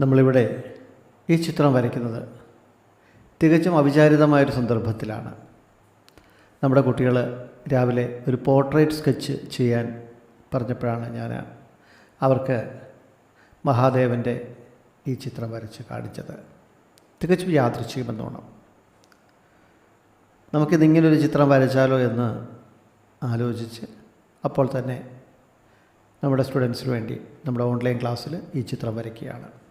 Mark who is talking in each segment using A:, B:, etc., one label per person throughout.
A: നമ്മളിവിടെ ഈ ചിത്രം വരയ്ക്കുന്നത് തികച്ചും അവിചാരിതമായൊരു സന്ദർഭത്തിലാണ്. നമ്മുടെ കുട്ടികൾ രാവിലെ ഒരു പോർട്രേറ്റ് സ്കെച്ച് ചെയ്യാൻ പറഞ്ഞപ്പോഴാണ് ഞാൻ അവർക്ക് മഹാദേവന്റെ ഈ ചിത്രം വരച്ച് കാണിച്ചത്. തികച്ചും യാദൃച്ഛികമെന്നോണം നമുക്കിതിങ്ങനൊരു ചിത്രം വരച്ചാലോ എന്ന് ആലോചിച്ച് അപ്പോൾ തന്നെ നമ്മുടെ സ്റ്റുഡൻസിന് വേണ്ടി നമ്മുടെ ഓൺലൈൻ ക്ലാസ്സിൽ ഈ ചിത്രം വരയ്ക്കുകയാണ്.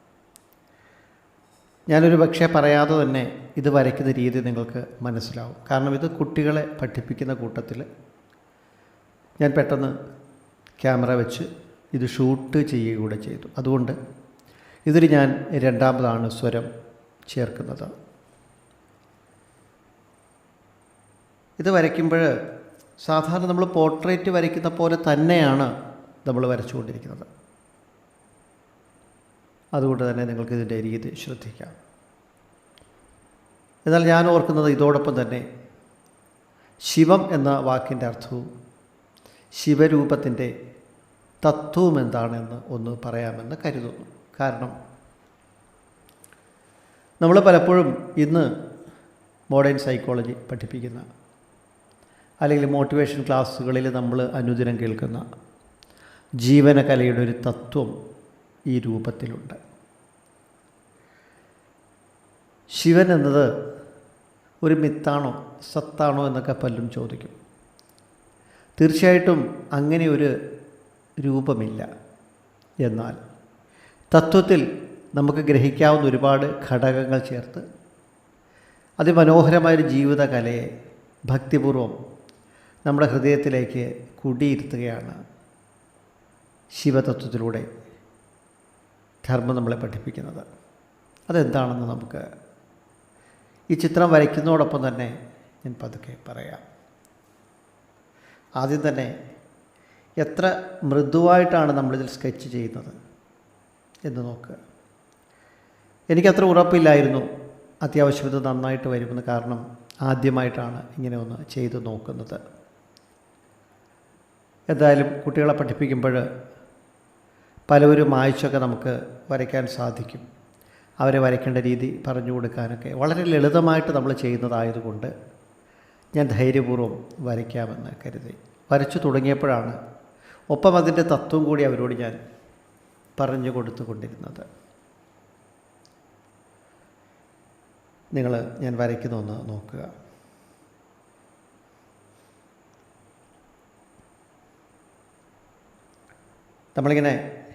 A: ഞാനൊരു പക്ഷേ പറയാതെ തന്നെ ഇത് വരയ്ക്കുന്ന രീതി നിങ്ങൾക്ക് മനസ്സിലാവും. കാരണം ഇത് കുട്ടികളെ പഠിപ്പിക്കുന്ന കൂട്ടത്തിൽ ഞാൻ പെട്ടെന്ന് ക്യാമറ വെച്ച് ഇത് ഷൂട്ട് ചെയ്യുക കൂടെ ചെയ്തു. അതുകൊണ്ട് ഇതിൽ ഞാൻ രണ്ടാമതാണ് സ്വരം ചേർക്കുന്നത്. ഇത് വരയ്ക്കുമ്പോൾ സാധാരണ നമ്മൾ പോർട്രേറ്റ് വരയ്ക്കുന്ന പോലെ തന്നെയാണ് നമ്മൾ വരച്ചുകൊണ്ടിരിക്കുന്നത്. അതുകൊണ്ട് തന്നെ നിങ്ങൾക്ക് ഇതിന്റെ രീതി ശ്രദ്ധിക്കാം. എന്നാൽ ഞാൻ ഓർക്കുന്നത് ഇതോടൊപ്പം തന്നെ ശിവം എന്ന വാക്കിന്റെ അർത്ഥവും ശിവരൂപത്തിന്റെ തത്വവും എന്താണെന്ന് ഒന്ന് പറയാമെന്ന് കരുതുന്നു. കാരണം നമ്മൾ പലപ്പോഴും ഇന്ന് മോഡേൺ സൈക്കോളജി പഠിപ്പിക്കുന്ന അല്ലെങ്കിൽ മോട്ടിവേഷൻ ക്ലാസ്സുകളിൽ നമ്മൾ അനുദിനം കേൾക്കുന്ന ജീവനകലയുടെ ഒരു തത്വം ഈ രൂപത്തിലുണ്ട്. ശിവൻ എന്നത് ഒരു മിത്താണോ സത്താണോ എന്നൊക്കെ പലരും ചോദിക്കും. തീർച്ചയായിട്ടും അങ്ങനെ ഒരു രൂപമില്ല. എന്നാൽ തത്വത്തിൽ നമുക്ക് ഗ്രഹിക്കാവുന്ന ഒരുപാട് ഘടകങ്ങൾ ചേർത്ത് അതിമനോഹരമായൊരു ജീവിതകലയെ ഭക്തിപൂർവം നമ്മുടെ ഹൃദയത്തിലേക്ക് കുടിയിരുത്തുകയാണ് ശിവതത്വത്തിലൂടെ ധർമ്മം നമ്മളെ പഠിപ്പിക്കുന്നത്. അതെന്താണെന്ന് നമുക്ക് ഈ ചിത്രം വരയ്ക്കുന്നതോടൊപ്പം തന്നെ ഞാൻ പതുക്കെ പറയാം. ആദ്യം തന്നെ എത്ര മൃദുവായിട്ടാണ് നമ്മളിതിൽ സ്കെച്ച് ചെയ്യുന്നത് എന്ന് നോക്കുക. എനിക്കത്ര ഉറപ്പില്ലായിരുന്നു അത്യാവശ്യം ഇത് നന്നായിട്ട് വരുമെന്ന് കാരണം ആദ്യമായിട്ടാണ് ഇങ്ങനെ ഒന്ന് ചെയ്ത് നോക്കുന്നത്. എന്തായാലും കുട്ടികളെ പഠിപ്പിക്കുമ്പോൾ പലവരും വായിച്ചൊക്കെ നമുക്ക് വരയ്ക്കാൻ സാധിക്കും. അവരെ വരയ്ക്കേണ്ട രീതി പറഞ്ഞു കൊടുക്കാനൊക്കെ വളരെ ലളിതമായിട്ട് നമ്മൾ ചെയ്യുന്നതായതുകൊണ്ട് ഞാൻ ധൈര്യപൂർവം വരയ്ക്കാമെന്ന് കരുതി. വരച്ചു തുടങ്ങിയപ്പോഴാണ് ഒപ്പം അതിന്റെ തത്വം കൂടി അവരോട് ഞാൻ പറഞ്ഞു കൊടുത്തുകൊണ്ടിരുന്നത്. നിങ്ങൾ ഞാൻ വരയ്ക്കുന്ന ഒന്ന് നോക്കുക. നമ്മളിങ്ങനെ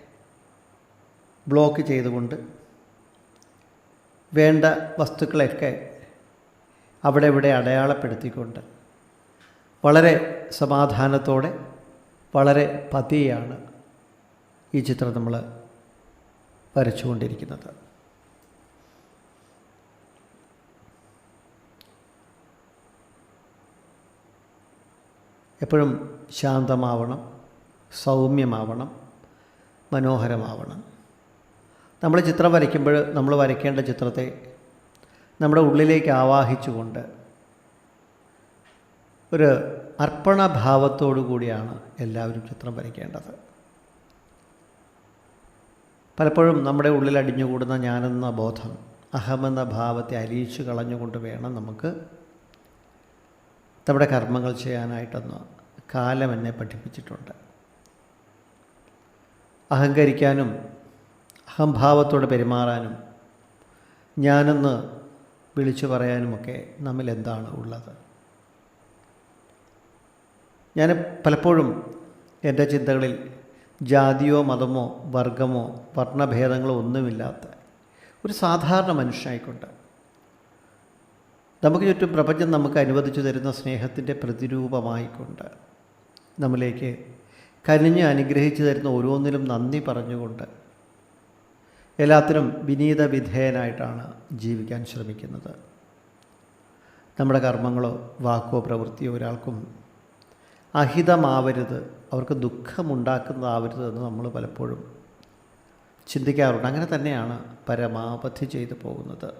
A: ബ്ലോക്ക് ചെയ്തുകൊണ്ട് വേണ്ട വസ്തുക്കളൊക്കെ അവിടെ ഇവിടെ അടയാളപ്പെടുത്തിക്കൊണ്ട് വളരെ സമാധാനത്തോടെ വളരെ പതിയാണ് ഈ ചിത്രം നമ്മൾ വരച്ചുകൊണ്ടിരിക്കുന്നത്. എപ്പോഴും ശാന്തമാവണം സൗമ്യമാവണം മനോഹരമാവണം. നമ്മൾ ചിത്രം വരയ്ക്കുമ്പോൾ നമ്മൾ വരയ്ക്കേണ്ട ചിത്രത്തെ നമ്മുടെ ഉള്ളിലേക്ക് ആവാഹിച്ചുകൊണ്ട് ഒരു അർപ്പണഭാവത്തോടു കൂടിയാണ് എല്ലാവരും ചിത്രം വരയ്ക്കേണ്ടത്. പലപ്പോഴും നമ്മുടെ ഉള്ളിൽ അടിഞ്ഞുകൂടുന്ന ഞാനെന്ന ബോധം അഹമെന്ന ഭാവത്തെ അലിയിച്ചു കളഞ്ഞുകൊണ്ട് വേണം നമുക്ക് നമ്മുടെ കർമ്മങ്ങൾ ചെയ്യാനായിട്ടെന്ന് കാലം എന്നെ പഠിപ്പിച്ചിട്ടുണ്ട്. അഹങ്കരിക്കാനും അഹംഭാവത്തോടെ പെരുമാറാനും ഞാനെന്ന് വിളിച്ചു പറയാനുമൊക്കെ നമ്മിൽ എന്താണ് ഉള്ളത്? ഞാൻ പലപ്പോഴും എന്റെ ചിന്തകളിൽ ജാതിയോ മതമോ വർഗമോ വർണഭേദങ്ങളോ ഒന്നുമില്ലാത്ത ഒരു സാധാരണ മനുഷ്യനായിക്കൊണ്ട് നമുക്ക് ചുറ്റും പ്രപഞ്ചം നമുക്ക് അനുവദിച്ചു തരുന്ന സ്നേഹത്തിന്റെ പ്രതിരൂപമായിക്കൊണ്ട് നമ്മിലേക്ക് കനിഞ്ഞ് അനുഗ്രഹിച്ചു തരുന്ന ഓരോന്നിലും നന്ദി പറഞ്ഞുകൊണ്ട് എല്ലാത്തിനും വിനീത വിധേയനായിട്ടാണ് ജീവിക്കാൻ ശ്രമിക്കുന്നത്. നമ്മുടെ കർമ്മങ്ങളോ വാക്കോ പ്രവൃത്തിയോ ഒരാൾക്കും അഹിതമാവരുത് അവർക്ക് ദുഃഖമുണ്ടാക്കുന്നതാവരുത് എന്ന് നമ്മൾ പലപ്പോഴും ചിന്തിക്കാറുണ്ട്. അങ്ങനെ തന്നെയാണ് പരമാവധി ചെയ്തു പോകുന്നത്.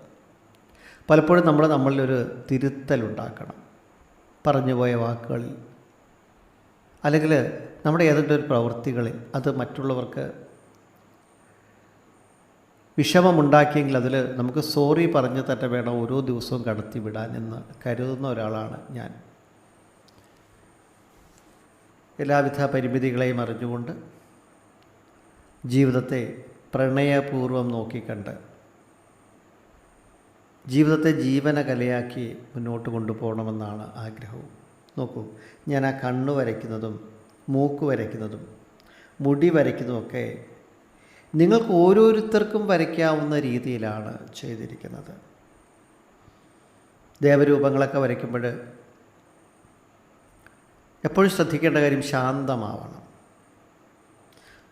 A: പലപ്പോഴും നമ്മൾ നമ്മളിലൊരു തിരുത്തലുണ്ടാക്കണം. പറഞ്ഞുപോയ വാക്കുകളിൽ. അല്ലെങ്കിൽ നമ്മുടെ ഏതെങ്കിലും ഒരു പ്രവൃത്തികളിൽ അത് മറ്റുള്ളവർക്ക് വിഷമമുണ്ടാക്കിയെങ്കിൽ അതിൽ നമുക്ക് സോറി പറഞ്ഞ് തന്നെ വേണം ഓരോ ദിവസവും കടത്തി വിടാൻ എന്ന് കരുതുന്ന ഒരാളാണ് ഞാൻ. എല്ലാവിധ പരിമിതികളെയും അറിഞ്ഞുകൊണ്ട് ജീവിതത്തെ പ്രണയപൂർവം നോക്കിക്കണ്ട്. ജീവിതത്തെ ജീവന കലയാക്കി മുന്നോട്ട് കൊണ്ടുപോകണമെന്നാണ് ആഗ്രഹവും. നോക്കൂ ഞാൻ ആ കണ്ണ് വരയ്ക്കുന്നതും മൂക്ക് വരയ്ക്കുന്നതും മുടി വരയ്ക്കുന്നതുമൊക്കെ നിങ്ങൾക്ക് ഓരോരുത്തർക്കും വരയ്ക്കാവുന്ന രീതിയിലാണ് ചെയ്തിരിക്കുന്നത്. ദേവരൂപങ്ങളൊക്കെ വരയ്ക്കുമ്പോൾ എപ്പോഴും ശ്രദ്ധിക്കേണ്ട കാര്യം ശാന്തമാവണം.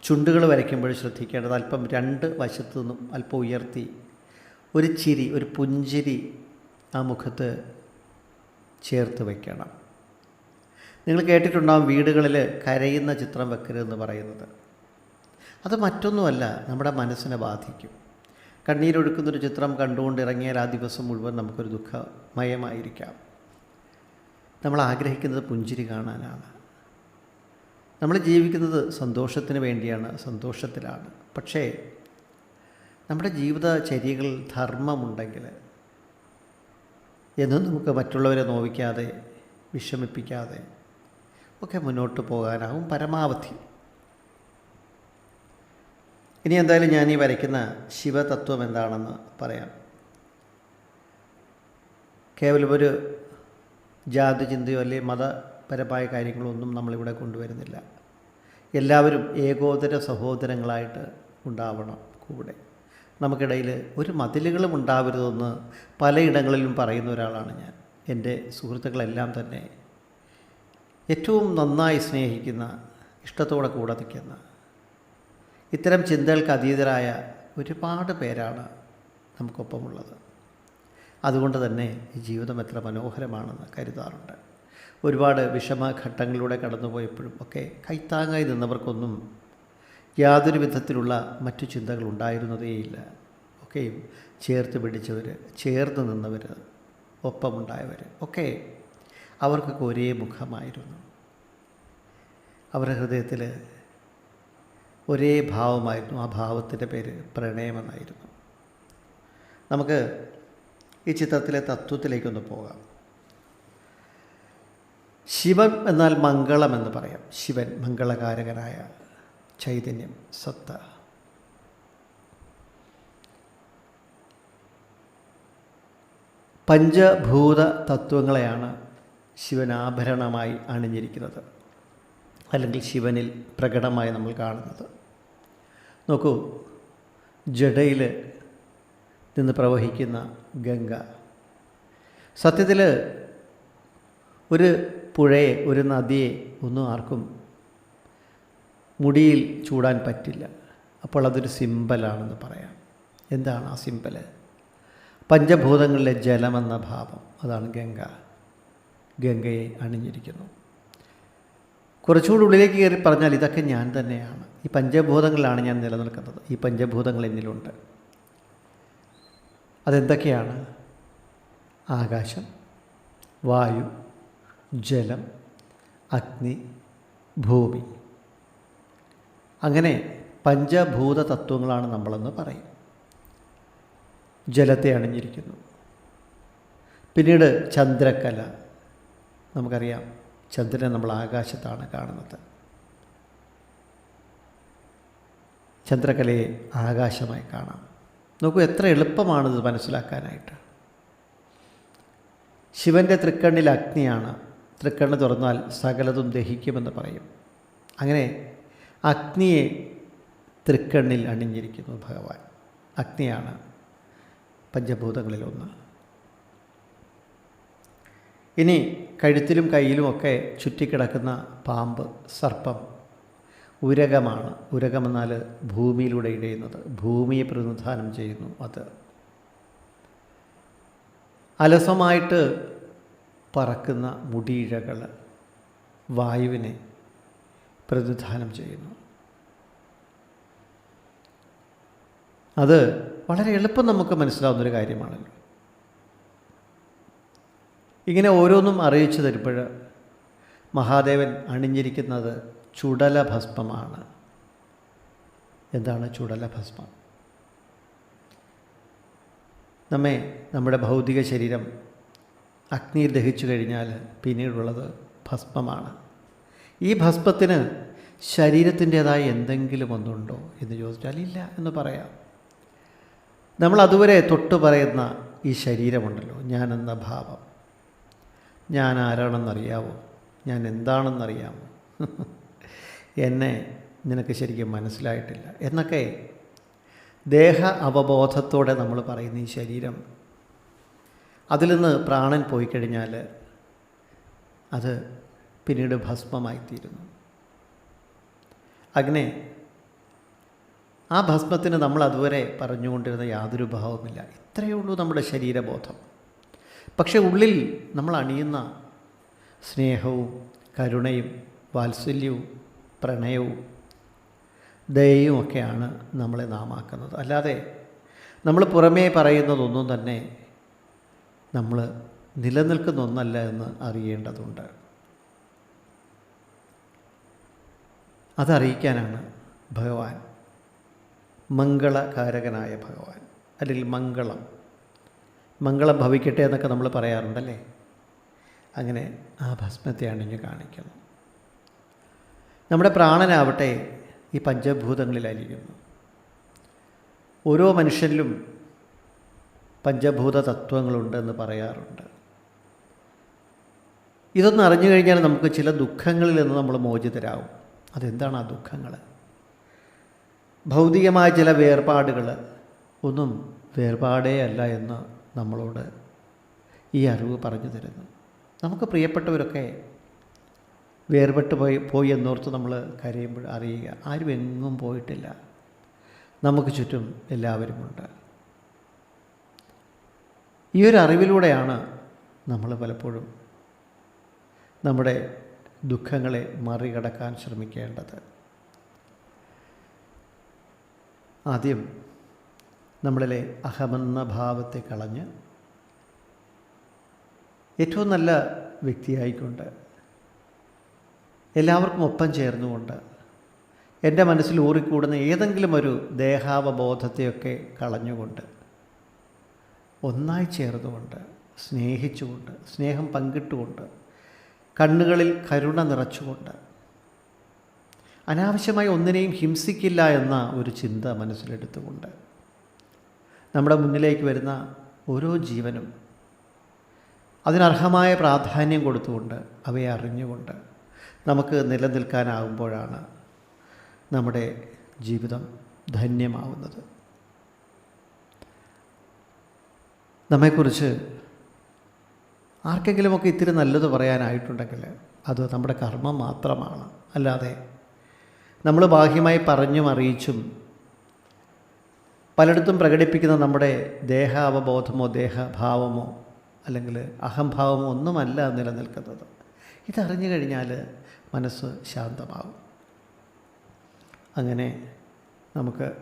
A: ചുണ്ടുകൾ വരയ്ക്കുമ്പോൾ ശ്രദ്ധിക്കേണ്ടത് അല്പം രണ്ട് വശത്തു നിന്നും അല്പം ഉയർത്തി ഒരു ചിരി ഒരു പുഞ്ചിരി ആ മുഖത്ത് ചേർത്ത് വയ്ക്കണം. നിങ്ങൾ കേട്ടിട്ടുണ്ടാകും വീടുകളിൽ കരയുന്ന ചിത്രം വെക്കരുതെന്ന് പറയുന്നത്. അത് മറ്റൊന്നുമല്ല നമ്മുടെ മനസ്സിനെ ബാധിക്കും. കണ്ണീരൊഴുക്കുന്നൊരു ചിത്രം കണ്ടുകൊണ്ട് ഇറങ്ങിയാൽ ആ ദിവസം മുഴുവൻ നമുക്കൊരു ദുഃഖമയമായിരിക്കാം. നമ്മൾ ആഗ്രഹിക്കുന്നത് പുഞ്ചിരി കാണാനാണ്. നമ്മൾ ജീവിക്കുന്നത് സന്തോഷത്തിന് വേണ്ടിയാണ് സന്തോഷത്തിലാണ്. പക്ഷേ നമ്മുടെ ജീവിതചര്യകൾ ധർമ്മമുണ്ടെങ്കിൽ എന്നും നമുക്ക് മറ്റുള്ളവരെ നോവിക്കാതെ വിഷമിപ്പിക്കാതെ ഒക്കെ മുന്നോട്ട് പോകാനാവും പരമാവധി. ഇനി എന്തായാലും ഞാൻ ഈ വരയ്ക്കുന്ന ശിവതത്വം എന്താണെന്ന് പറയാം. കേവലം ഒരു ജാതി ചിന്തയോ അല്ലെങ്കിൽ മതപരമായ കാര്യങ്ങളോ ഒന്നും നമ്മളിവിടെ കൊണ്ടുവരുന്നില്ല. എല്ലാവരും ഏകോദര സഹോദരങ്ങളായിട്ട് ഉണ്ടാവണം കൂടെ. നമുക്കിടയിൽ ഒരു മതിലുകളും ഉണ്ടാവരുതെന്ന് പലയിടങ്ങളിലും പറയുന്ന ഒരാളാണ് ഞാൻ. എന്റെ സുഹൃത്തുക്കളെല്ലാം തന്നെ ഏറ്റവും നന്നായി സ്നേഹിക്കുന്ന ഇഷ്ടത്തോടെ കൂടെ നിൽക്കുന്ന ഇത്തരം ചിന്തകൾക്ക് അതീതരായ ഒരുപാട് പേരാണ് നമുക്കൊപ്പമുള്ളത്. അതുകൊണ്ട് തന്നെ ഈ ജീവിതം എത്ര മനോഹരമാണെന്ന് കരുതാറുണ്ട്. ഒരുപാട് വിഷമഘട്ടങ്ങളിലൂടെ കടന്നുപോയപ്പോഴും ഒക്കെ കൈത്താങ്ങായി നിന്നവർക്കൊന്നും യാതൊരു വിധത്തിലുള്ള മറ്റു ചിന്തകൾ ഉണ്ടായിരുന്നതേയില്ല ഒക്കെയും ചേർത്ത് പിടിച്ചവർ ചേർന്ന് നിന്നവർ ഒപ്പമുണ്ടായവർ ഒക്കെ അവർക്കൊക്കെ ഒരേ മുഖമായിരുന്നു. അവരുടെ ഹൃദയത്തിൽ ഒരേ ഭാവമായിരുന്നു ആ ഭാവത്തിന്റെ പേര് പ്രണയമെന്നായിരുന്നു. നമുക്ക് ഈ ചിത്രത്തിലെ തത്വത്തിലേക്കൊന്ന് പോകാം. ശിവൻ എന്നാൽ മംഗളം എന്ന് പറയാം. ശിവൻ മംഗളകാരകനായ ചൈതന്യം സത്ത. പഞ്ചഭൂത തത്വങ്ങളെയാണ് ശിവൻ ആഭരണമായി അണിഞ്ഞിരിക്കുന്നത്. അല്ലെങ്കിൽ ശിവനിൽ പ്രകടമായി നമ്മൾ കാണുന്നത്. നോക്കൂ ജഡയിൽ നിന്ന് പ്രവഹിക്കുന്ന ഗംഗ. സത്യത്തിൽ ഒരു പുഴയെ ഒരു നദിയെ ഒന്നും ആർക്കും മുടിയിൽ ചൂടാൻ പറ്റില്ല. അപ്പോൾ അതൊരു സിമ്പലാണെന്ന് പറയാം. എന്താണ് ആ സിമ്പൽ? പഞ്ചഭൂതങ്ങളിലെ ജലമെന്ന ഭാവം. അതാണ് ഗംഗ. ഗംഗയെ അണിഞ്ഞിരിക്കുന്നു. കുറച്ചുകൂടി ഉള്ളിലേക്ക് കയറി പറഞ്ഞാൽ ഇതൊക്കെ ഞാൻ തന്നെയാണ്. ഈ പഞ്ചഭൂതങ്ങളിലാണ് ഞാൻ നിലനിൽക്കുന്നത്. ഈ പഞ്ചഭൂതങ്ങൾ എന്നിലുണ്ട്. അതെന്തൊക്കെയാണ്? ആകാശം വായു ജലം അഗ്നി ഭൂമി. അങ്ങനെ പഞ്ചഭൂത തത്വങ്ങളാണ് നമ്മളെന്ന് പറയും. ജലത്തെ അണിഞ്ഞിരിക്കുന്നു. പിന്നീട് ചന്ദ്രക്കല നമുക്കറിയാം. ചന്ദ്രനെ നമ്മൾ ആകാശത്താണ് കാണുന്നത്. ചന്ദ്രകലയെ ആകാശമായി കാണാം. നോക്കൂ എത്ര എളുപ്പമാണിത് മനസ്സിലാക്കാനായിട്ട്. ശിവന്റെ തൃക്കണ്ണിൽ അഗ്നിയാണ്. തൃക്കണ്ണ് തുറന്നാൽ സകലതും ദഹിക്കുമെന്ന് പറയും. അങ്ങനെ അഗ്നിയെ തൃക്കണ്ണിൽ അണിഞ്ഞിരിക്കുന്നു ഭഗവാൻ. അഗ്നിയാണ് പഞ്ചഭൂതങ്ങളിലൊന്ന്. ഇനി കഴുത്തിലും കയ്യിലുമൊക്കെ ചുറ്റിക്കിടക്കുന്ന പാമ്പ് സർപ്പം ഉരകമാണ്. ഉരകമെന്നാൽ ഭൂമിയിലൂടെ ഇഴയുന്നത്. ഭൂമിയെ പ്രതിനിധാനം ചെയ്യുന്നു അത്. അലസമായിട്ട് പറക്കുന്ന മുടിയിഴകൾ വായുവിനെ പ്രതിനിധാനം ചെയ്യുന്നു. അത് വളരെ എളുപ്പം നമുക്ക് മനസ്സിലാവുന്നൊരു കാര്യമാണല്ലോ. ഇങ്ങനെ ഓരോന്നും അറിയിച്ചു തരുമ്പോൾ മഹാദേവൻ അണിഞ്ഞിരിക്കുന്നത് ചുടല ഭസ്മമാണ് എന്താണ് ചുടല ഭസ്മം നമ്മെ നമ്മുടെ ഭൗതിക ശരീരം അഗ്നിയിൽ ദഹിച്ചു കഴിഞ്ഞാൽ പിന്നീടുള്ളത് ഭസ്മമാണ്. ഈ ഭസ്മത്തിന് ശരീരത്തിന്റേതായ എന്തെങ്കിലും ഒന്നുണ്ടോ എന്ന് ചോദിച്ചാൽ ഇല്ല എന്ന് പറയാം. നമ്മൾ അതുവരെ തൊട്ട് പറയുന്ന ഈ ശരീരമുണ്ടല്ലോ ഞാനെന്ന ഭാവം. ഞാൻ ആരാണെന്നറിയാവോ ഞാൻ എന്താണെന്നറിയാമോ എന്നെ നിനക്ക് ശരിക്കും മനസ്സിലായിട്ടില്ല. എന്നൊക്കെ ദേഹ അവബോധത്തോടെ നമ്മൾ പറയുന്ന ഈ ശരീരം. അതിൽ നിന്ന് പ്രാണൻ പോയി കഴിഞ്ഞാൽ അത് പിന്നീട് ഭസ്മമായിത്തീരുന്നു. അങ്ങനെ ആ ഭസ്മത്തിന് നമ്മൾ അതുവരെ പറഞ്ഞുകൊണ്ടിരുന്ന യാതൊരു ഭാവമില്ല ഇത്രയേ ഉള്ളൂ നമ്മുടെ ശരീരബോധം. പക്ഷെ ഉള്ളിൽ നമ്മൾ അണിയുന്ന സ്നേഹവും കരുണയും വാത്സല്യവും പ്രണയവും ദയയും ഒക്കെയാണ് നമ്മളെ നാമാക്കുന്നത് അല്ലാതെ നമ്മൾ പുറമേ പറയുന്നതൊന്നും തന്നെ നമ്മൾ നിലനിൽക്കുന്ന ഒന്നല്ല എന്ന് അറിയേണ്ടതുണ്ട്. അതറിയിക്കാനാണ് ഭഗവാൻ. മംഗളകാരകനായ ഭഗവാൻ. അല്ലെങ്കിൽ മംഗളം. മംഗളം ഭവിക്കട്ടെ എന്നൊക്കെ നമ്മൾ പറയാറുണ്ടല്ലേ? അങ്ങനെ ആ ഭസ്മത്തെ അണിഞ്ഞു കാണിക്കുന്നു. നമ്മുടെ പ്രാണനാവട്ടെ ഈ പഞ്ചഭൂതങ്ങളിലായിരിക്കുന്നു. ഓരോ മനുഷ്യനിലും പഞ്ചഭൂത തത്വങ്ങളുണ്ടെന്ന് പറയാറുണ്ട്. ഇതൊന്നും അറിഞ്ഞു കഴിഞ്ഞാൽ നമുക്ക് ചില ദുഃഖങ്ങളിൽ നിന്ന് നമ്മൾ മോചിതരാകും അതെന്താണ് ആ ദുഃഖങ്ങൾ? ഭൗതികമായ ചില വേർപാടുകൾ ഒന്നും വേർപാടേ അല്ല എന്ന് നമ്മളോട് ഈ അറിവ് പറഞ്ഞു തരുന്നു. നമുക്ക് പ്രിയപ്പെട്ടവരൊക്കെ വേർപെട്ട് പോയി പോയി എന്നോർത്ത് നമ്മൾ കരയുമ്പോൾ അറിയുക. ആരും എങ്ങും പോയിട്ടില്ല. നമുക്ക് ചുറ്റും എല്ലാവരുമുണ്ട്. ഈ ഒരു അറിവിലൂടെയാണ് നമ്മൾ പലപ്പോഴും നമ്മുടെ ദുഃഖങ്ങളെ മറികടക്കാൻ ശ്രമിക്കേണ്ടത്. ആദ്യം നമ്മളിലെ അഹമെന്ന ഭാവത്തെ കളഞ്ഞ് ഏറ്റവും നല്ല വ്യക്തിയായിക്കൊണ്ട് എല്ലാവർക്കും ഒപ്പം ചേർന്നുകൊണ്ട് എന്റെ മനസ്സിൽ ഊറിക്കൂടുന്ന ഏതെങ്കിലും ഒരു ദേഹാവബോധത്തെയൊക്കെ കളഞ്ഞുകൊണ്ട് ഒന്നായി ചേർന്നുകൊണ്ട് സ്നേഹിച്ചുകൊണ്ട് സ്നേഹം പങ്കിട്ടുകൊണ്ട് കണ്ണുകളിൽ കരുണ നിറച്ചുകൊണ്ട് അനാവശ്യമായി ഒന്നിനെയും ഹിംസിക്കില്ല എന്ന ഒരു ചിന്ത മനസ്സിലെടുത്തുകൊണ്ട് നമ്മുടെ മുന്നിലേക്ക് വരുന്ന ഓരോ ജീവനും അതിനർഹമായ പ്രാധാന്യം കൊടുത്തുകൊണ്ട് അവയെ അറിഞ്ഞുകൊണ്ട് നമുക്ക് നിലനിൽക്കാനാകുമ്പോഴാണ് നമ്മുടെ ജീവിതം ധന്യമാവുന്നത്. നമ്മെക്കുറിച്ച് ആർക്കെങ്കിലുമൊക്കെ ഇത്തിരി നല്ലത് പറയാനായിട്ടുണ്ടെങ്കിൽ അത് നമ്മുടെ കർമ്മം മാത്രമാണ്. അല്ലാതെ നമ്മൾ ബാഹ്യമായി പറഞ്ഞും അറിയിച്ചും പലയിടത്തും പ്രകടിപ്പിക്കുന്ന നമ്മുടെ ദേഹാവബോധമോ ദേഹഭാവമോ അല്ലെങ്കിൽ അഹംഭാവമോ ഒന്നുമല്ല നിലനിൽക്കുന്നത്. ഇതറിഞ്ഞു കഴിഞ്ഞാൽ മനസ്സ് ശാന്തമാകും. അങ്ങനെ നമുക്ക്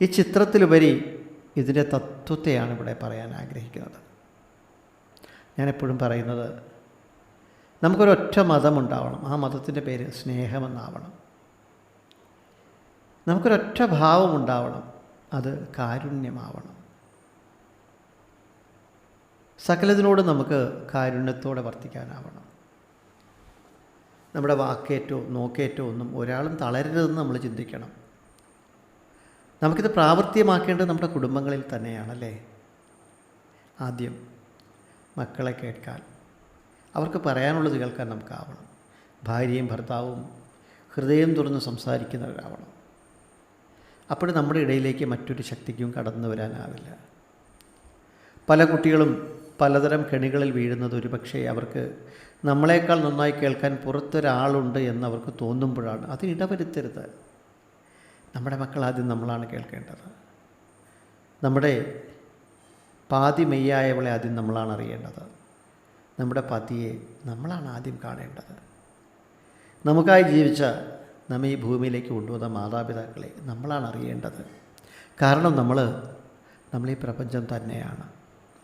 A: ഈ ചിത്രത്തിലുപരി ഇതിന്റെ തത്വത്തെയാണ് ഇവിടെ പറയാൻ ആഗ്രഹിക്കുന്നത്. ഞാനെപ്പോഴും പറയുന്നത് നമുക്കൊരൊറ്റ മതമുണ്ടാവണം. ആ മതത്തിന്റെ പേര് സ്നേഹമെന്നാവണം. നമുക്കൊരൊറ്റ ഭാവം ഉണ്ടാവണം. അത് കാരുണ്യമാവണം. സകലതിനോട് നമുക്ക് കാരുണ്യത്തോടെ വർത്തിക്കാനാവണം. നമ്മുടെ വാക്കേറ്റോ നോക്കേറ്റോ ഒന്നും ഒരാളും തളരരുതെന്ന് നമ്മൾ ചിന്തിക്കണം. നമുക്കിത് പ്രാവർത്തികമാക്കേണ്ടത് നമ്മുടെ കുടുംബങ്ങളിൽ തന്നെയാണല്ലേ? ആദ്യം മക്കളെ കേൾക്കാൻ. അവർക്ക് പറയാനുള്ളത് കേൾക്കാൻ നമുക്കാവണം. ഭാര്യയും ഭർത്താവും ഹൃദയം തുറന്ന് സംസാരിക്കുന്നവരാവണം. അപ്പോൾ നമ്മുടെ ഇടയിലേക്ക് മറ്റൊരു ശക്തിക്കും കടന്നു വരാനാവില്ല. പല കുട്ടികളും പലതരം കെണികളിൽ വീഴുന്നത് ഒരുപക്ഷെ അവർക്ക് നമ്മളെക്കാൾ നന്നായി കേൾക്കാൻ പുറത്തൊരാളുണ്ട് എന്ന് അവർക്ക് തോന്നുമ്പോഴാണ് അതിനിടവരുത്തരുത് നമ്മുടെ മക്കൾ ആദ്യം നമ്മളാണ് കേൾക്കേണ്ടത്. നമ്മുടെ പാതി മെയ്യായവളെ ആദ്യം നമ്മളാണ് അറിയേണ്ടത്. നമ്മുടെ പതിയെ നമ്മളാണ് ആദ്യം കാണേണ്ടത്. നമുക്കായി ജീവിച്ച നമ്മെ ഈ ഭൂമിയിലേക്ക് കൊണ്ടുവന്ന മാതാപിതാക്കളെ നമ്മളാണ് അറിയേണ്ടത് കാരണം നമ്മൾ നമ്മൾ ഈ പ്രപഞ്ചം തന്നെയാണ്.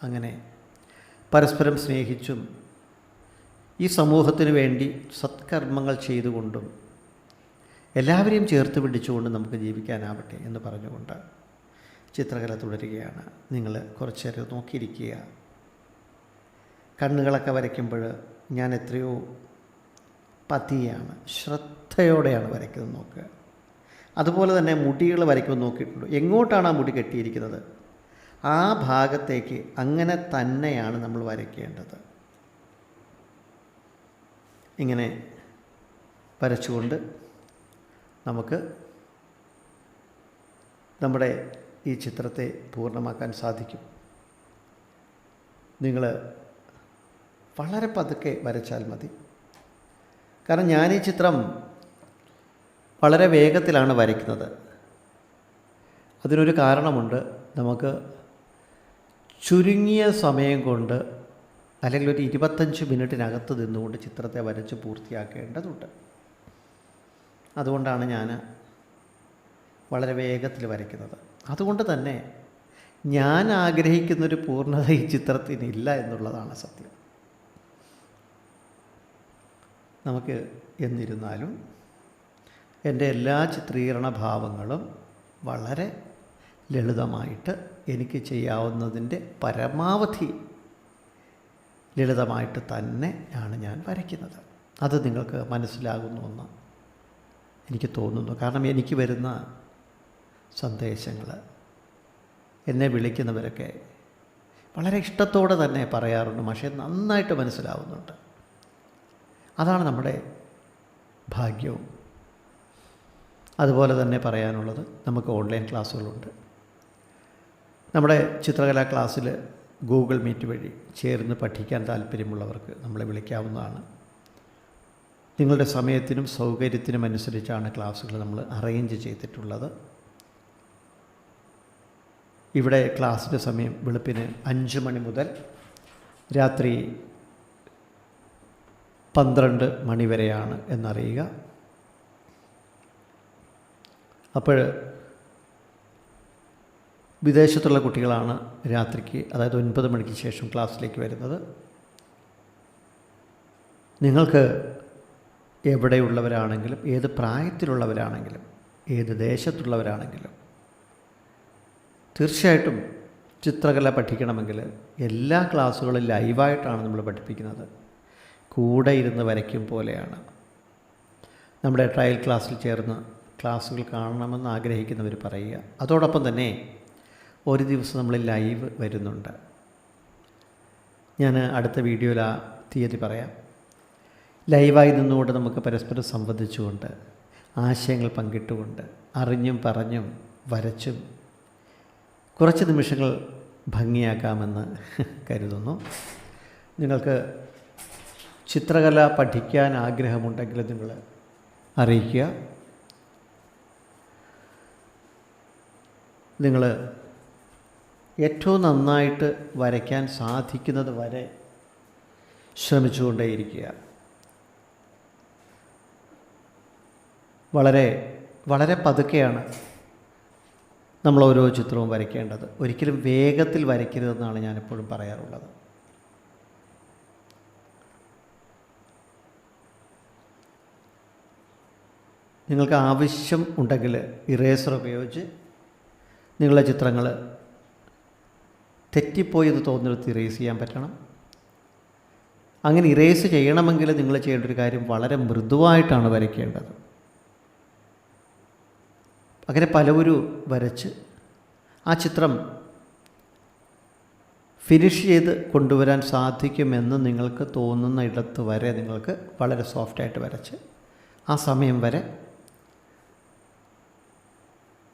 A: അങ്ങനെ പരസ്പരം സ്നേഹിച്ചും ഈ സമൂഹത്തിന് വേണ്ടി സത്കർമ്മങ്ങൾ ചെയ്തുകൊണ്ടും എല്ലാവരെയും ചേർത്ത് പിടിച്ചുകൊണ്ട് നമുക്ക് ജീവിക്കാനാവട്ടെ എന്ന് പറഞ്ഞുകൊണ്ട് ചിത്രകല തുടരുകയാണ്. നിങ്ങൾ കുറച്ച് നേരം നോക്കിയിരിക്കുക. കണ്ണുകളൊക്കെ വരയ്ക്കുമ്പോൾ ഞാൻ എത്രയോ പതിയാണ്. ശ്രദ്ധയോടെയാണ് വരയ്ക്കുന്നത് നോക്കുക. അതുപോലെ തന്നെ മുടികൾ വരയ്ക്കുമ്പോൾ നോക്കിയിട്ടുണ്ട്. എങ്ങോട്ടാണ് ആ മുടി കെട്ടിയിരിക്കുന്നത്? ആ ഭാഗത്തേക്ക് അങ്ങനെ തന്നെയാണ് നമ്മൾ വരയ്ക്കേണ്ടത്. ഇങ്ങനെ വരച്ചുകൊണ്ട് നമുക്ക് നമ്മുടെ ഈ ചിത്രത്തെ പൂർണമാക്കാൻ സാധിക്കും. നിങ്ങൾ വളരെ പതുക്കെ വരച്ചാൽ മതി. കാരണം ഞാൻ ഈ ചിത്രം വളരെ വേഗത്തിലാണ് വരയ്ക്കുന്നത്. അതിനൊരു കാരണമുണ്ട്. നമുക്ക് ചുരുങ്ങിയ സമയം കൊണ്ട് അല്ലെങ്കിൽ ഒരു ഇരുപത്തഞ്ച് മിനിറ്റിനകത്ത് നിന്നുകൊണ്ട് ചിത്രത്തെ വരച്ച് പൂർത്തിയാക്കേണ്ടതുണ്ട്. അതുകൊണ്ടാണ് ഞാൻ വളരെ വേഗത്തിൽ വരയ്ക്കുന്നത്. അതുകൊണ്ട് തന്നെ ഞാൻ ആഗ്രഹിക്കുന്നൊരു പൂർണത ഈ ചിത്രത്തിനില്ല എന്നുള്ളതാണ് സത്യം. നമുക്ക് എന്നിരുന്നാലും എന്റെ എല്ലാ ചിത്രീകരണ ഭാവങ്ങളും വളരെ ലളിതമായിട്ട് എനിക്ക് ചെയ്യാവുന്നതിന്റെ പരമാവധി ലളിതമായിട്ട് തന്നെ ആണ് ഞാൻ വരയ്ക്കുന്നത്. അത് നിങ്ങൾക്ക് മനസ്സിലാകുന്നുവെന്ന് എനിക്ക് തോന്നുന്നു. കാരണം എനിക്ക് വരുന്ന സന്ദേശങ്ങൾ എന്നെ വിളിക്കുന്നവരൊക്കെ വളരെ ഇഷ്ടത്തോടെ തന്നെ പറയാറുണ്ട്. പക്ഷേ നന്നായിട്ട് മനസ്സിലാവുന്നുണ്ട്. അതാണ് നമ്മുടെ ഭാഗ്യവും. അതുപോലെ തന്നെ പറയാനുള്ളത് നമുക്ക് ഓൺലൈൻ ക്ലാസ്സുകളുണ്ട്. നമ്മുടെ ചിത്രകലാ ക്ലാസ്സിൽ ഗൂഗിൾ മീറ്റ് വഴി ചേർന്ന് പഠിക്കാൻ താല്പര്യമുള്ളവർക്ക് നമ്മളെ വിളിക്കാവുന്നതാണ്. നിങ്ങളുടെ സമയത്തിനും സൗകര്യത്തിനും അനുസരിച്ചാണ് ക്ലാസ്സുകൾ നമ്മൾ അറേഞ്ച് ചെയ്തിട്ടുള്ളത്. ഇവിടെ ക്ലാസ്സിന്റെ സമയം വെളുപ്പിന് അഞ്ച് മണി മുതൽ രാത്രി പന്ത്രണ്ട് മണിവരെയാണ് എന്നറിയുക. അപ്പോൾ വിദേശത്തുള്ള കുട്ടികളാണ് രാത്രിക്ക് അതായത് ഒൻപത് മണിക്ക് ശേഷം ക്ലാസ്സിലേക്ക് വരുന്നത്. നിങ്ങൾക്ക് എവിടെയുള്ളവരാണെങ്കിലും ഏത് പ്രായത്തിലുള്ളവരാണെങ്കിലും ഏത് ദേശത്തുള്ളവരാണെങ്കിലും തീർച്ചയായിട്ടും ചിത്രകല പഠിക്കണമെങ്കിൽ എല്ലാ ക്ലാസ്സുകളും ലൈവായിട്ടാണ് നമ്മൾ പഠിപ്പിക്കുന്നത്. കൂടെ ഇരുന്ന് വരയ്ക്കും പോലെയാണ്. നമ്മുടെ ട്രയൽ ക്ലാസ്സിൽ ചേർന്ന് ക്ലാസ്സുകൾ കാണണമെന്ന് ആഗ്രഹിക്കുന്നവർ പറയുക. അതോടൊപ്പം തന്നെ ഒരു ദിവസം നമ്മൾ ലൈവ് വരുന്നുണ്ട്. ഞാൻ അടുത്ത വീഡിയോയിൽ ആ തീയതി പറയാം. ലൈവായി നിന്നുകൊണ്ട് നമുക്ക് പരസ്പരം സംവദിച്ചുകൊണ്ട് ആശയങ്ങൾ പങ്കിട്ടുകൊണ്ട് അറിഞ്ഞും പറഞ്ഞും വരച്ചും കുറച്ച് നിമിഷങ്ങൾ ഭംഗിയാക്കാമെന്ന് കരുതുന്നു. നിങ്ങൾക്ക് ചിത്രകല പഠിക്കാൻ ആഗ്രഹമുണ്ടെങ്കിൽ നിങ്ങൾ അറിയിക്കുക. നിങ്ങൾ ഏറ്റവും നന്നായിട്ട് വരയ്ക്കാൻ സാധിക്കുന്നത് വരെ ശ്രമിച്ചുകൊണ്ടേയിരിക്കുക. വളരെ വളരെ പതുക്കെയാണ് നമ്മൾ ഓരോ ചിത്രവും വരയ്ക്കേണ്ടത്. ഒരിക്കലും വേഗത്തിൽ വരയ്ക്കരുതെന്നാണ് ഞാനെപ്പോഴും പറയാറുള്ളത്. നിങ്ങൾക്ക് ആവശ്യം ഉണ്ടെങ്കിൽ ഇറേസർ ഉപയോഗിച്ച് നിങ്ങളുടെ ചിത്രങ്ങൾ തെറ്റിപ്പോയി തോന്നിയെടുത്ത് ഇറേസ് ചെയ്യാൻ പറ്റണം. അങ്ങനെ ഇറേസ് ചെയ്യണമെങ്കിൽ നിങ്ങൾ ചെയ്യേണ്ട ഒരു കാര്യം വളരെ മൃദുവായിട്ടാണ് വരയ്ക്കേണ്ടത്. അങ്ങനെ പലവരും വരച്ച് ആ ചിത്രം ഫിനിഷ് ചെയ്ത് കൊണ്ടുവരാൻ സാധിക്കുമെന്ന് നിങ്ങൾക്ക് തോന്നുന്ന ഇടത്ത് വരെ നിങ്ങൾക്ക് വളരെ സോഫ്റ്റായിട്ട് വരച്ച് ആ സമയം വരെ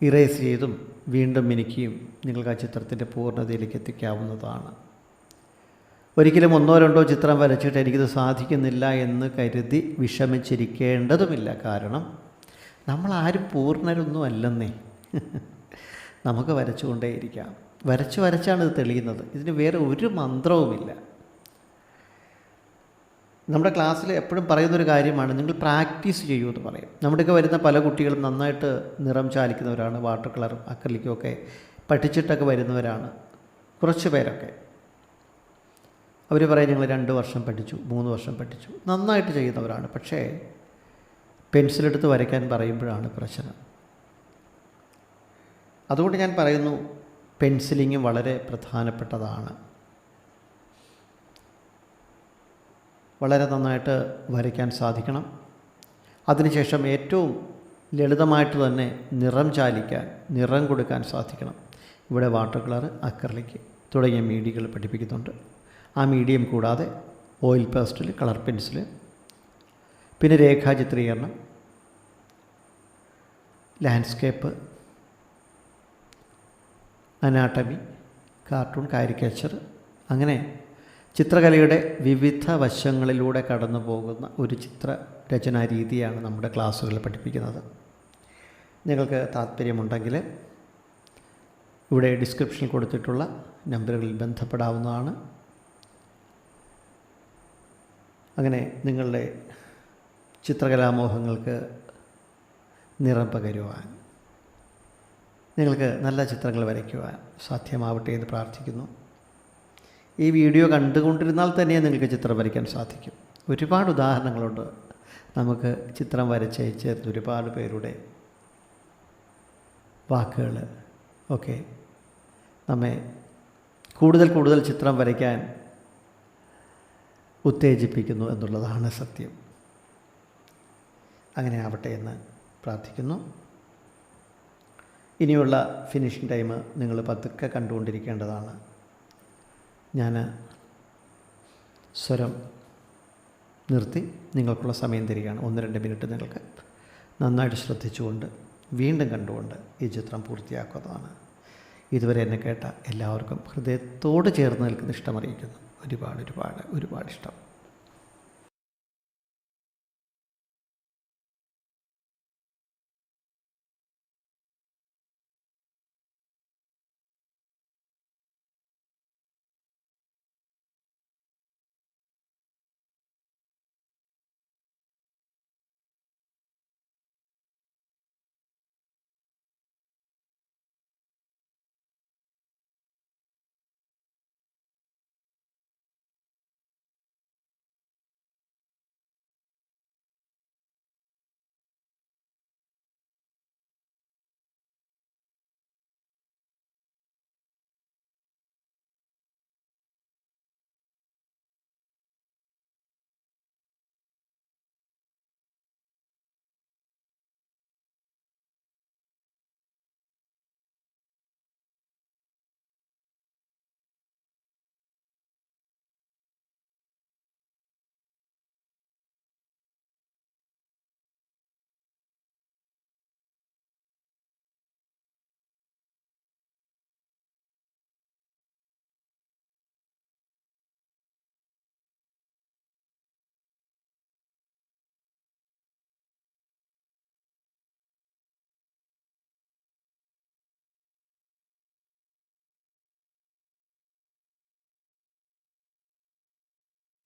A: ഇറേസ് ചെയ്തും വീണ്ടും മിനുക്കിയും നിങ്ങൾക്ക് ആ ചിത്രത്തിന്റെ പൂർണതയിലേക്ക് എത്തിക്കാവുന്നതാണ്. ഒരിക്കലും ഒന്നോ രണ്ടോ ചിത്രം വരച്ചിട്ട് എനിക്കിത് സാധിക്കുന്നില്ല എന്ന് കരുതി വിഷമിച്ചിരിക്കേണ്ടതുമില്ല. കാരണം നമ്മൾ ആരും പൂർണരൊന്നും അല്ലെന്നേ. നമുക്ക് വരച്ചുകൊണ്ടേയിരിക്കാം. വരച്ച് വരച്ചാണ് ഇത് തെളിയുന്നത്. ഇതിന് വേറെ ഒരു മന്ത്രവുമില്ല. നമ്മുടെ ക്ലാസ്സിൽ എപ്പോഴും പറയുന്നൊരു കാര്യമാണ് നിങ്ങൾ പ്രാക്ടീസ് ചെയ്യൂ എന്ന് പറയും. നമ്മുടെയൊക്കെ വരുന്ന പല കുട്ടികളും നന്നായിട്ട് നിറം ചാലിക്കുന്നവരാണ് വാട്ടർ കളറും അക്രലിക്കും ഒക്കെ പഠിച്ചിട്ടൊക്കെ വരുന്നവരാണ് കുറച്ച് പേരൊക്കെ. അവർ പറയും ഞങ്ങൾ രണ്ട് വർഷം പഠിച്ചു മൂന്ന് വർഷം പഠിച്ചു നന്നായിട്ട് ചെയ്യുന്നവരാണ്. പക്ഷേ പെൻസിലെടുത്ത് വരയ്ക്കാൻ പറയുമ്പോഴാണ് പ്രശ്നം. അതുകൊണ്ട് ഞാൻ പറയുന്നു പെൻസിലിങ് വളരെ പ്രധാനപ്പെട്ടതാണ്. വളരെ നന്നായിട്ട് വരയ്ക്കാൻ സാധിക്കണം. അതിനുശേഷം ഏറ്റവും ലളിതമായിട്ട് തന്നെ നിറം ചാലിക്കാൻ നിറം കൊടുക്കാൻ സാധിക്കണം. ഇവിടെ വാട്ടർ കളർ അക്രലിക്ക് തുടങ്ങിയ മീഡിയകൾ പഠിപ്പിക്കുന്നുണ്ട്. ആ മീഡിയം കൂടാതെ ഓയിൽ പേസ്റ്റിൽ കളർ പെൻസിൽ പിന്നെ രേഖാചിത്രീകരണം ലാൻഡ്സ്കേപ്പ് അനാട്ടമി കാർട്ടൂൺ കാരിക്കേച്ചർ അങ്ങനെ ചിത്രകലയുടെ വിവിധ വശങ്ങളിലൂടെ കടന്നു പോകുന്ന ഒരു ചിത്ര രചനാ രീതിയാണ് നമ്മുടെ ക്ലാസ്സുകളിൽ പഠിപ്പിക്കുന്നത്. നിങ്ങൾക്ക് താല്പര്യമുണ്ടെങ്കിൽ ഇവിടെ ഡിസ്ക്രിപ്ഷനിൽ കൊടുത്തിട്ടുള്ള നമ്പറുകളിൽ ബന്ധപ്പെടാവുന്നതാണ്. അങ്ങനെ നിങ്ങളുടെ ചിത്രകലാമോഹങ്ങൾക്ക് നിറം പകരുവാൻ നിങ്ങൾക്ക് നല്ല ചിത്രങ്ങൾ വരയ്ക്കുവാൻ സാധ്യമാവട്ടെ എന്ന് പ്രാർത്ഥിക്കുന്നു. ഈ വീഡിയോ കണ്ടുകൊണ്ടിരുന്നാൽ തന്നെ നിങ്ങൾക്ക് ചിത്രം വരയ്ക്കാൻ സാധിക്കും. ഒരുപാട് ഉദാഹരണങ്ങളുണ്ട്. നമുക്ക് ചിത്രം വരച്ചയച്ച് ഒരുപാട് പേരുടെ വാക്കുകൾ. ഒക്കെ നമ്മെ കൂടുതൽ കൂടുതൽ ചിത്രം വരയ്ക്കാൻ ഉത്തേജിപ്പിക്കുന്നു എന്നുള്ളതാണ് സത്യം. അങ്ങനെ ആവട്ടെ എന്ന് പ്രാർത്ഥിക്കുന്നു. ഇനിയുള്ള ഫിനിഷിംഗ് ടൈം നിങ്ങൾ പതുക്കെ കണ്ടുകൊണ്ടിരിക്കേണ്ടതാണ്. ഞാൻ സ്വരം നിർത്തി നിങ്ങൾക്കുള്ള സമയം തരികയാണ്. ഒന്ന് രണ്ട് മിനിറ്റ് നിങ്ങൾക്ക് നന്നായിട്ട് ശ്രദ്ധിച്ചുകൊണ്ട് വീണ്ടും കണ്ടുകൊണ്ട് ഈ ചിത്രം പൂർത്തിയാക്കുന്നതാണ്. ഇതുവരെ എന്നെ കേട്ട എല്ലാവർക്കും ഹൃദയത്തോട് ചേർന്ന് നിൽക്കുന്ന ഇഷ്ടമറിയിക്കുന്നു. ഒരുപാട് ഒരുപാട് ഒരുപാട് ഇഷ്ടം.